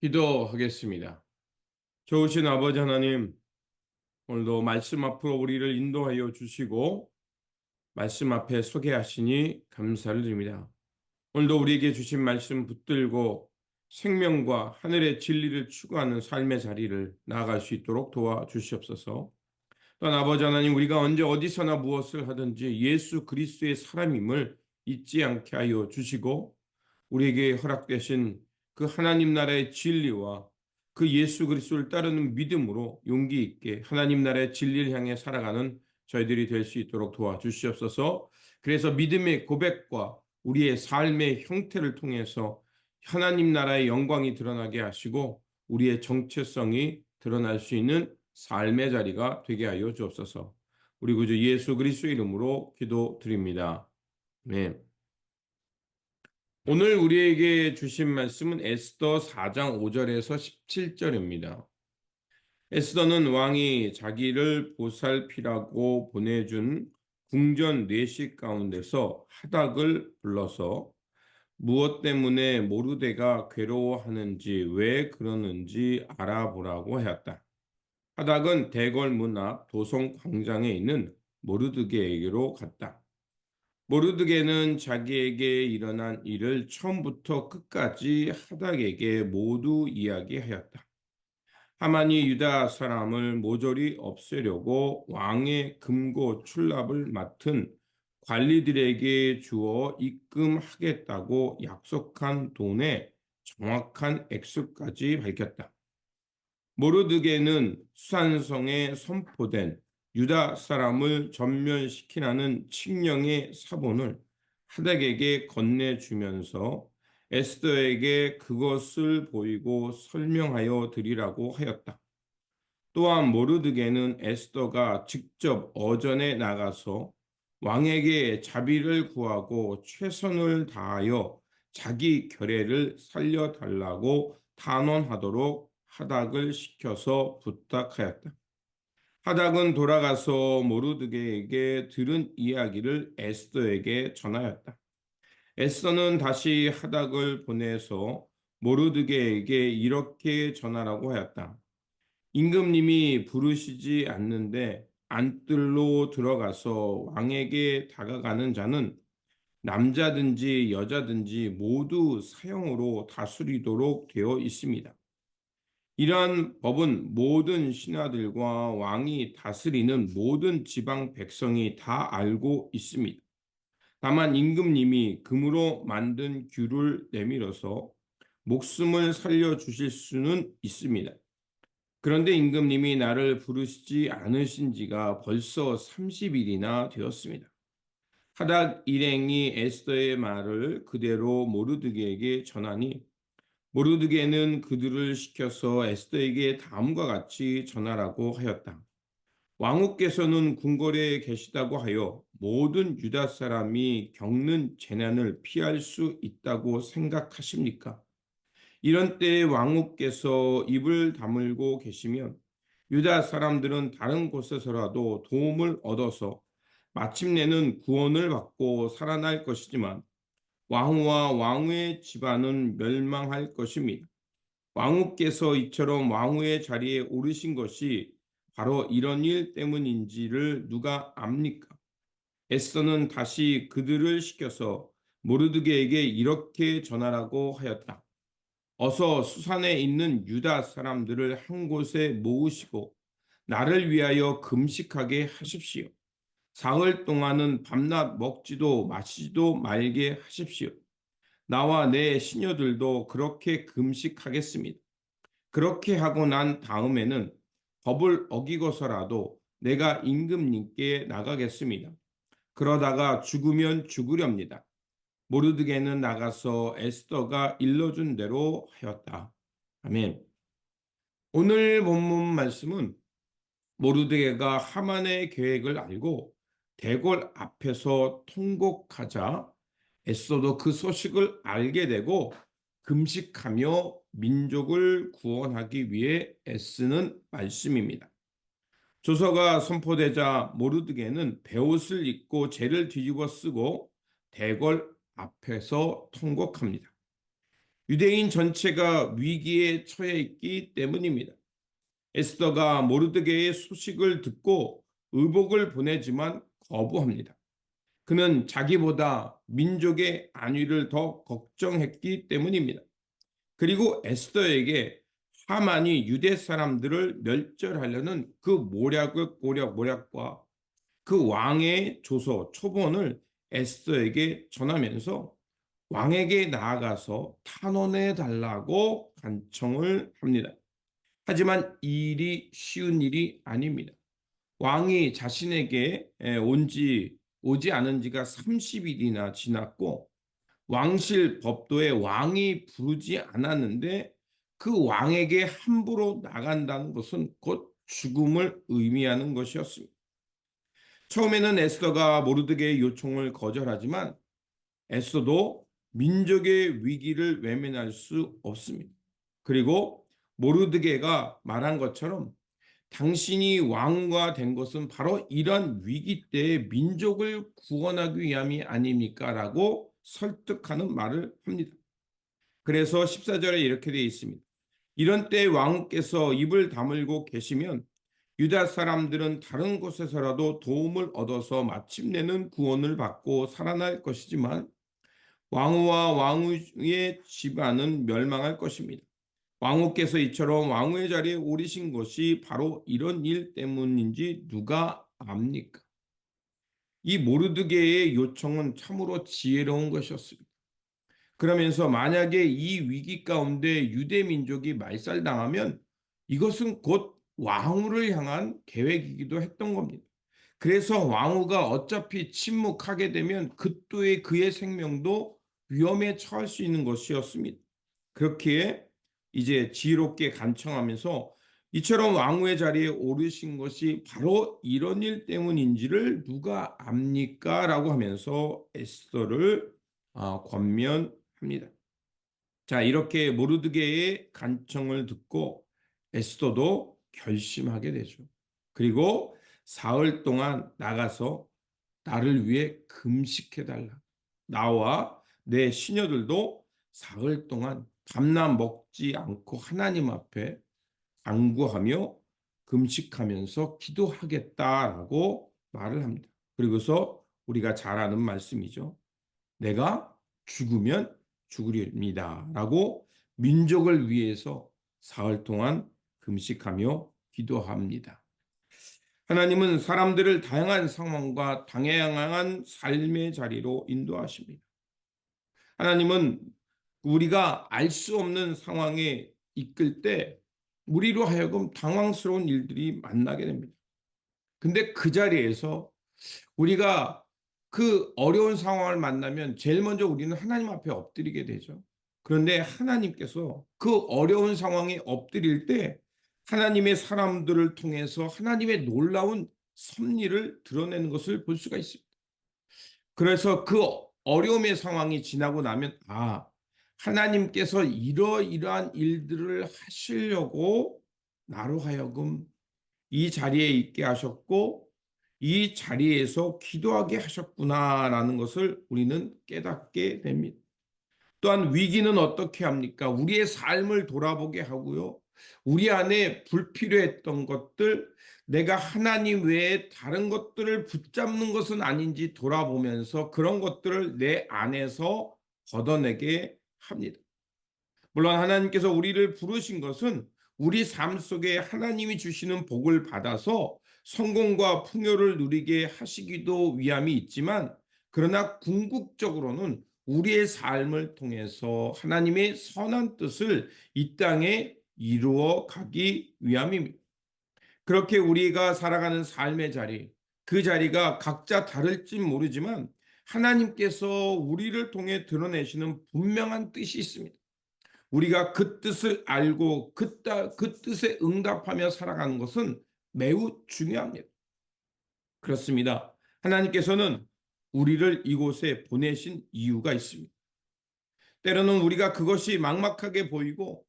기도하겠습니다. 좋으신 아버지 하나님, 오늘도 말씀 앞으로 우리를 인도하여 주시고 말씀 앞에 서게 하시니 감사를 드립니다. 오늘도 우리에게 주신 말씀 붙들고 생명과 하늘의 진리를 추구하는 삶의 자리를 나아갈 수 있도록 도와주시옵소서. 또한 아버지 하나님 우리가 언제 어디서나 무엇을 하든지 예수 그리스도의 사람임을 잊지 않게 하여 주시고 우리에게 허락되신 그 하나님 나라의 진리와 그 예수 그리스도를 따르는 믿음으로 용기 있게 하나님 나라의 진리를 향해 살아가는 저희들이 될 수 있도록 도와주시옵소서. 그래서 믿음의 고백과 우리의 삶의 형태를 통해서 하나님 나라의 영광이 드러나게 하시고 우리의 정체성이 드러날 수 있는 삶의 자리가 되게 하여 주옵소서. 우리 구주 예수 그리스도 이름으로 기도드립니다. 네. 오늘 우리에게 주신 말씀은 에스더 4장 5절에서 17절입니다. 에스더는 왕이 자기를 보살피라고 보내준 궁전 뇌식 가운데서 하닥을 불러서 무엇 때문에 모르데가 괴로워하는지 왜 그러는지 알아보라고 하였다. 하닥은 대궐 문 앞 도성 광장에 있는 모르드게에게로 갔다. 모르드게는 자기에게 일어난 일을 처음부터 끝까지 하닥에게 모두 이야기하였다. 하만이 유다 사람을 모조리 없애려고 왕의 금고 출납을 맡은 관리들에게 주어 입금하겠다고 약속한 돈의 정확한 액수까지 밝혔다. 모르드게는 수산성에 선포된 유다 사람을 전면시키라는 칙령의 사본을 하닥에게 건네주면서 에스더에게 그것을 보이고 설명하여 드리라고 하였다. 또한 모르드게는 에스더가 직접 어전에 나가서 왕에게 자비를 구하고 최선을 다하여 자기 결례를 살려달라고 단언하도록 하닥을 시켜서 부탁하였다. 하닥은 돌아가서 모르드게에게 들은 이야기를 에스더에게 전하였다. 에스더는 다시 하닥을 보내서 모르드게에게 이렇게 전하라고 하였다. 임금님이 부르시지 않는데 안뜰로 들어가서 왕에게 다가가는 자는 남자든지 여자든지 모두 사형으로 다스리도록 되어 있습니다. 이러한 법은 모든 신하들과 왕이 다스리는 모든 지방 백성이 다 알고 있습니다. 다만 임금님이 금으로 만든 규를 내밀어서 목숨을 살려주실 수는 있습니다. 그런데 임금님이 나를 부르시지 않으신 지가 벌써 30일이나 되었습니다. 하닥 일행이 에스더의 말을 그대로 모르드게에게 전하니 모르드게는 그들을 시켜서 에스더에게 다음과 같이 전하라고 하였다. 왕후께서는 궁궐에 계시다고 하여 모든 유다 사람이 겪는 재난을 피할 수 있다고 생각하십니까? 이런 때에 왕후께서 입을 다물고 계시면 유다 사람들은 다른 곳에서라도 도움을 얻어서 마침내는 구원을 받고 살아날 것이지만 왕후와 왕후의 집안은 멸망할 것입니다. 왕후께서 이처럼 왕후의 자리에 오르신 것이 바로 이런 일 때문인지를 누가 압니까? 에스더는 다시 그들을 시켜서 모르드게에게 이렇게 전하라고 하였다. 어서 수산에 있는 유다 사람들을 한 곳에 모으시고 나를 위하여 금식하게 하십시오. 사흘 동안은 밤낮 먹지도 마시지도 말게 하십시오. 나와 내 시녀들도 그렇게 금식하겠습니다. 그렇게 하고 난 다음에는 법을 어기고서라도 내가 임금님께 나가겠습니다. 그러다가 죽으면 죽으렵니다. 모르드게는 나가서 에스더가 일러준 대로 하였다. 아멘. 오늘 본문 말씀은 모르드게가 하만의 계획을 알고 대궐 앞에서 통곡하자 에스더도 그 소식을 알게 되고 금식하며 민족을 구원하기 위해 애쓰는 말씀입니다. 조서가 선포되자 모르드게는 베옷을 입고 죄를 뒤집어 쓰고 대궐 앞에서 통곡합니다. 유대인 전체가 위기에 처해 있기 때문입니다. 에스더가 모르드게의 소식을 듣고 의복을 보내지만 거부합니다. 그는 자기보다 민족의 안위를 더 걱정했기 때문입니다. 그리고 에스더에게 하만이 유대 사람들을 멸절하려는 그 모략을 모략 모략과 그 왕의 조서 초본을 에스더에게 전하면서 왕에게 나아가서 탄원해 달라고 간청을 합니다. 하지만 이 일이 쉬운 일이 아닙니다. 왕이 자신에게 온지 오지 않은 지가 30일이나 지났고 왕실 법도에 왕이 부르지 않았는데 그 왕에게 함부로 나간다는 것은 곧 죽음을 의미하는 것이었습니다. 처음에는 에스더가 모르드게의 요청을 거절하지만 에스더도 민족의 위기를 외면할 수 없습니다. 그리고 모르드게가 말한 것처럼 당신이 왕과 된 것은 바로 이런 위기 때에 민족을 구원하기 위함이 아닙니까? 라고 설득하는 말을 합니다. 그래서 14절에 이렇게 되어 있습니다. 이런 때 왕께서 입을 다물고 계시면 유다 사람들은 다른 곳에서라도 도움을 얻어서 마침내는 구원을 받고 살아날 것이지만 왕후와 왕후의 집안은 멸망할 것입니다. 왕후께서 이처럼 왕후의 자리에 오르신 것이 바로 이런 일 때문인지 누가 압니까? 이 모르드게의 요청은 참으로 지혜로운 것이었습니다. 그러면서 만약에 이 위기 가운데 유대 민족이 말살당하면 이것은 곧 왕후를 향한 계획이기도 했던 겁니다. 그래서 왕후가 어차피 침묵하게 되면 그 또에 그의 생명도 위험에 처할 수 있는 것이었습니다. 그렇기에 이제 지혜롭게 간청하면서 이처럼 왕후의 자리에 오르신 것이 바로 이런 일 때문인지를 누가 압니까? 라고 하면서 에스더를 아, 권면합니다. 자, 이렇게 모르드게의 간청을 듣고 에스더도 결심하게 되죠. 그리고 사흘 동안 나가서 나를 위해 금식해 달라. 나와 내 시녀들도 사흘 동안 밤낮 먹지 않고 하나님 앞에 간구하며 금식하면서 기도하겠다라고 말을 합니다. 그리고서 우리가 잘 아는 말씀이죠. 내가 죽으면 죽으리입니다. 라고 민족을 위해서 사흘 동안 금식하며 기도합니다. 하나님은 사람들을 다양한 상황과 다양한 삶의 자리로 인도하십니다. 하나님은 우리가 알 수 없는 상황에 이끌 때 우리로 하여금 당황스러운 일들이 만나게 됩니다. 근데 그 자리에서 우리가 그 어려운 상황을 만나면 제일 먼저 우리는 하나님 앞에 엎드리게 되죠. 그런데 하나님께서 그 어려운 상황에 엎드릴 때 하나님의 사람들을 통해서 하나님의 놀라운 섭리를 드러내는 것을 볼 수가 있습니다. 그래서 그 어려움의 상황이 지나고 나면 아 하나님께서 이러이러한 일들을 하시려고 나로 하여금 이 자리에 있게 하셨고 이 자리에서 기도하게 하셨구나라는 것을 우리는 깨닫게 됩니다. 또한 위기는 어떻게 합니까? 우리의 삶을 돌아보게 하고요. 우리 안에 불필요했던 것들, 내가 하나님 외에 다른 것들을 붙잡는 것은 아닌지 돌아보면서 그런 것들을 내 안에서 걷어내게 합니다. 물론 하나님께서 우리를 부르신 것은 우리 삶 속에 하나님이 주시는 복을 받아서 성공과 풍요를 누리게 하시기도 위함이 있지만 그러나 궁극적으로는 우리의 삶을 통해서 하나님의 선한 뜻을 이 땅에 이루어 가기 위함입니다. 그렇게 우리가 살아가는 삶의 자리, 그 자리가 각자 다를지 모르지만 하나님께서 우리를 통해 드러내시는 분명한 뜻이 있습니다. 우리가 그 뜻을 알고 그, 따, 그 뜻에 응답하며 살아가는 것은 매우 중요합니다. 그렇습니다. 하나님께서는 우리를 이곳에 보내신 이유가 있습니다. 때로는 우리가 그것이 막막하게 보이고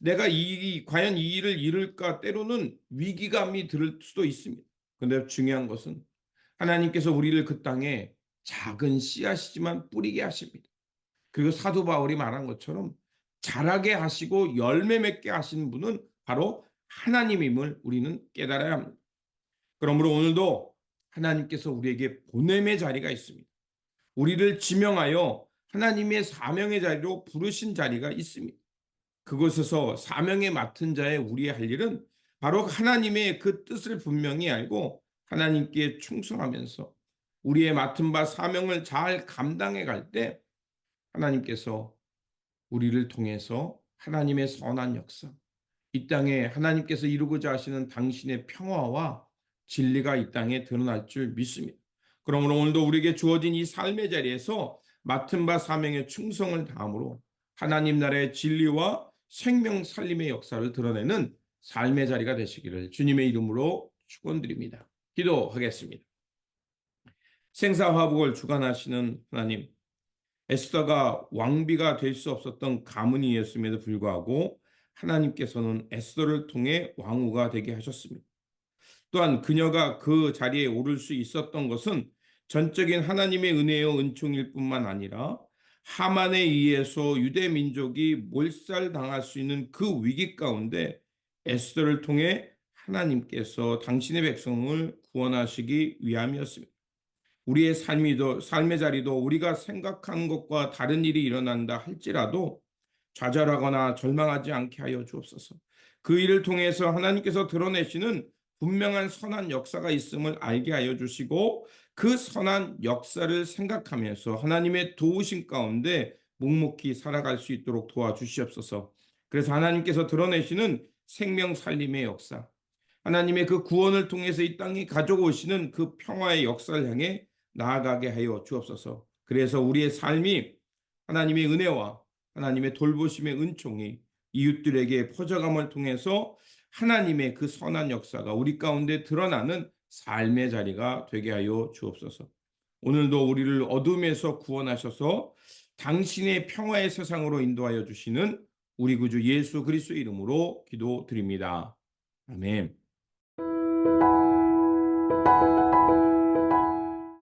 내가 이 과연 이 일을 이룰까 때로는 위기감이 들 수도 있습니다. 그런데 중요한 것은 하나님께서 우리를 그 땅에 작은 씨앗이지만 뿌리게 하십니다. 그리고 사도 바울이 말한 것처럼 자라게 하시고 열매 맺게 하시는 분은 바로 하나님임을 우리는 깨달아야 합니다. 그러므로 오늘도 하나님께서 우리에게 보냄의 자리가 있습니다. 우리를 지명하여 하나님의 사명의 자리로 부르신 자리가 있습니다. 그곳에서 사명에 맡은 자의 우리의 할 일은 바로 하나님의 그 뜻을 분명히 알고 하나님께 충성하면서 우리의 맡은 바 사명을 잘 감당해 갈 때 하나님께서 우리를 통해서 하나님의 선한 역사, 이 땅에 하나님께서 이루고자 하시는 당신의 평화와 진리가 이 땅에 드러날 줄 믿습니다. 그러므로 오늘도 우리에게 주어진 이 삶의 자리에서 맡은 바 사명의 충성을 다함으로 하나님 나라의 진리와 생명 살림의 역사를 드러내는 삶의 자리가 되시기를 주님의 이름으로 축원드립니다. 기도하겠습니다. 생사화복을 주관하시는 하나님, 에스더가 왕비가 될 수 없었던 가문이었음에도 불구하고 하나님께서는 에스더를 통해 왕후가 되게 하셨습니다. 또한 그녀가 그 자리에 오를 수 있었던 것은 전적인 하나님의 은혜요 은총일 뿐만 아니라 하만에 의해서 유대 민족이 몰살당할 수 있는 그 위기 가운데 에스더를 통해 하나님께서 당신의 백성을 구원하시기 위함이었습니다. 우리의 삶이도 삶의 자리도 우리가 생각한 것과 다른 일이 일어난다 할지라도 좌절하거나 절망하지 않게 하여 주옵소서. 그 일을 통해서 하나님께서 드러내시는 분명한 선한 역사가 있음을 알게 하여 주시고 그 선한 역사를 생각하면서 하나님의 도우심 가운데 묵묵히 살아갈 수 있도록 도와주시옵소서. 그래서 하나님께서 드러내시는 생명 살림의 역사, 하나님의 그 구원을 통해서 이 땅에 가져오시는 그 평화의 역사를 향해 나아가게 하여 주옵소서. 그래서 우리의 삶이 하나님의 은혜와 하나님의 돌보심의 은총이 이웃들에게 퍼져감을 통해서 하나님의 그 선한 역사가 우리 가운데 드러나는 삶의 자리가 되게 하여 주옵소서. 오늘도 우리를 어둠에서 구원하셔서 당신의 평화의 세상으로 인도하여 주시는 우리 구주 예수 그리스도 이름으로 기도드립니다. 아멘.